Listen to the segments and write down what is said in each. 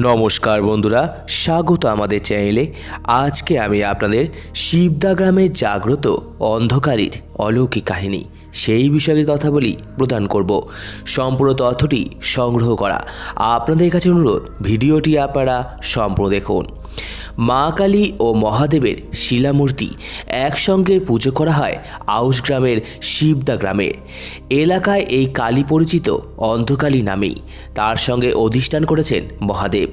নমস্কার বন্ধুরা স্বাগত আমাদের চ্যানেলে। আজকে আমি আপনাদের শিবদা গ্রামের জাগ্রত অন্ধকারীর অলৌকিক কাহিনী। সেই বিষয়ে কথা বলি প্রদান করব। সম্পূর্ণ তথ্যটি সংগ্রহ করা। আপনাদের কাছে অনুরোধ, ভিডিওটি আপনারা সম্পূর্ণ দেখুন। মা কালী ও মহাদেবের শিলামূর্তি একসঙ্গে পুজো করা হয় আউশ গ্রামের শিবদা গ্রামে। এলাকায় এই কালী পরিচিত অন্ধকালী নামেই। তার সঙ্গে অধিষ্ঠান করেছেন মহাদেব।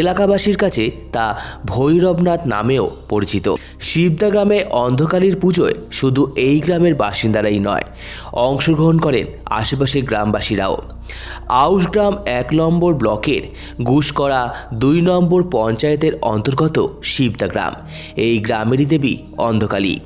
এলাকাবাসীর কাছে তা ভৈরবনাথ নামেও পরিচিত। শিবদা গ্রামে অন্ধকালীর পুজোয় শুধু এই গ্রামের বাসিন্দারাই নয় অংশগ্রহণ করেন আশেপাশের গ্রামবাসীরাও। আউশগ্রাম এক নম্বর ব্লকের ঘুষকরা দুই নম্বর পঞ্চায়েতের অন্তর্গত শিবদা গ্রাম। এই গ্রামেরই দেবী অন্ধকালী।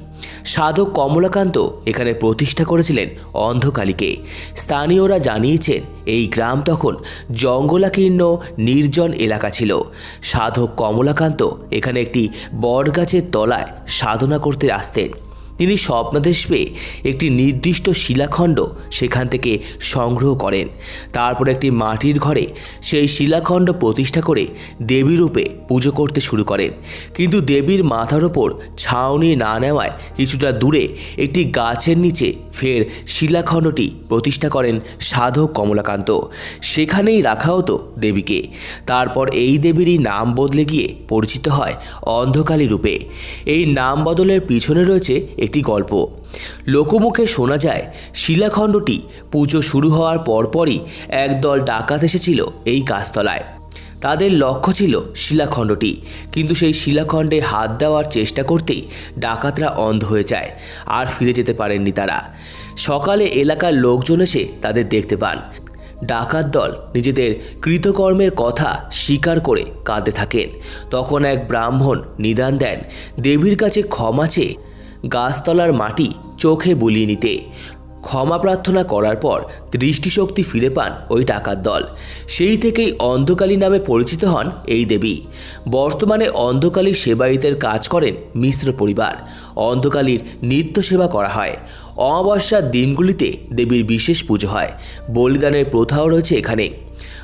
সাধক কমলাকান্ত এখানে প্রতিষ্ঠা করেছিলেন অন্ধকালীকে। স্থানীয়রা জানিয়েছেন, এই গ্রাম তখন জঙ্গলাকীর্ণ, নির্জন এলাকা ছিল। সাধক কমলাকান্ত এখানে একটি বটগাছের তলায় সাধনা করতে আসতেন। তিনি স্বপ্নাদেশ পেয়ে একটি নির্দিষ্ট শিলাখণ্ড সেখান থেকে সংগ্রহ করেন। তারপর একটি মাটির ঘরে সেই শিলাখণ্ড প্রতিষ্ঠা করে দেবীরূপে পুজো করতে শুরু করেন। কিন্তু দেবীর মাথার ওপর ছাউনি না নেওয়ায় কিছুটা দূরে একটি গাছের নিচে ফের শিলাখণ্ডটি প্রতিষ্ঠা করেন সাধক কমলাকান্ত। সেখানেই রাখা হতো দেবীকে। তারপর এই দেবীরই নাম বদলে গিয়ে পরিচিত হয় অন্ধকালী রূপে। এই নাম বদলের পিছনে রয়েছে একটি গল্প। লোকমুখে শোনা যায়, শিলাখণ্ডটি পুজো শুরু হওয়ার পরপরই একদল ডাকাত এসেছিল এই গাছতলায়। তাদের লক্ষ্য ছিল শিলাখণ্ডটি, কিন্তু সেই শিলাখণ্ডে হাত দেওয়ার চেষ্টা করতেই ডাকাতরা অন্ধ হয়ে যায়, আর ফিরে যেতে পারেননি তারা। সকালে এলাকার লোকজন এসে তাদের দেখতে পান। ডাকাত দল নিজেদের কৃতকর্মের কথা স্বীকার করে কাঁদতে থাকেন। তখন এক ব্রাহ্মণ নিদান দেন, দেবীর কাছে ক্ষমা চেয়ে গাছতলার মাটি চোখে বুলিয়ে নিতে। ক্ষমা প্রার্থনা করার পর দৃষ্টিশক্তি ফিরে পান ওই টাকার দল। সেই থেকেই অন্ধকালী নামে পরিচিত হন এই দেবী। বর্তমানে অন্ধকালী সেবায়িতের কাজ করেন মিশ্র পরিবার। অন্ধকালীর নিত্য সেবা করা হয়। অমাবস্যার দিনগুলিতে দেবীর বিশেষ পুজো হয়। বলিদানের প্রথাও রয়েছে এখানে।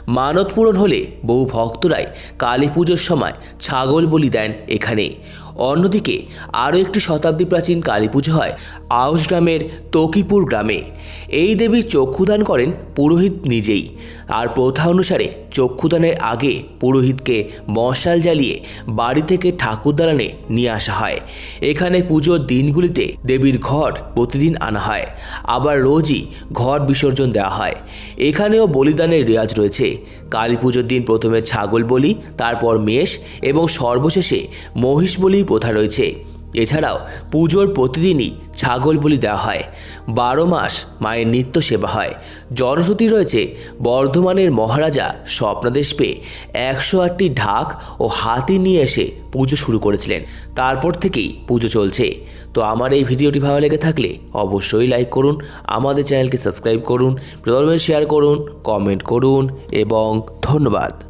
মানত পূরণ হলে বহু ভক্তরাই কালী পুজোর সময় ছাগল বলি দেন এখানে। অন্যদিকে আরও একটি শতাব্দী প্রাচীন কালী পুজো হয় আউশ গ্রামের তকিপুর গ্রামে। এই দেবী চক্ষুদান করেন পুরোহিত নিজেই। আর প্রথা অনুসারে চক্ষুদানের আগে পুরোহিতকে মশাল জ্বালিয়ে বাড়ি থেকে ঠাকুর দালানে নিয়ে আসা হয়। এখানে পুজোর দিনগুলিতে দেবীর ঘট প্রতিদিন আনা হয়। আবার রোজই ঘট বিসর্জন দেওয়া হয়। এখানেও বলিদানের রেওয়াজ রয়েছে। কালী পুজোর দিন প্রথমে ছাগল বলি তারপর মেষ এবং সর্বশেষে মহিষ বলির প্রথা রয়েছে। এছাড়াও পুজোর প্রতিদিনই ছাগল বলি দেওয়া হয়। বারো মাস মায়ের নিত্য সেবা হয়। জনশ্রুতি রয়েছে, বর্ধমানের মহারাজা স্বপ্নাদেশ পেয়ে একশো আটটি ঢাক ও হাতি নিয়ে এসে পুজো শুরু করেছিলেন। তারপর থেকেই পুজো চলছে। তো আমার এই ভিডিওটি ভালো লেগে থাকলে অবশ্যই লাইক করুন, আমাদের চ্যানেলকে সাবস্ক্রাইব করুন, প্রথমে শেয়ার করুন কমেন্ট করুন, এবং ধন্যবাদ।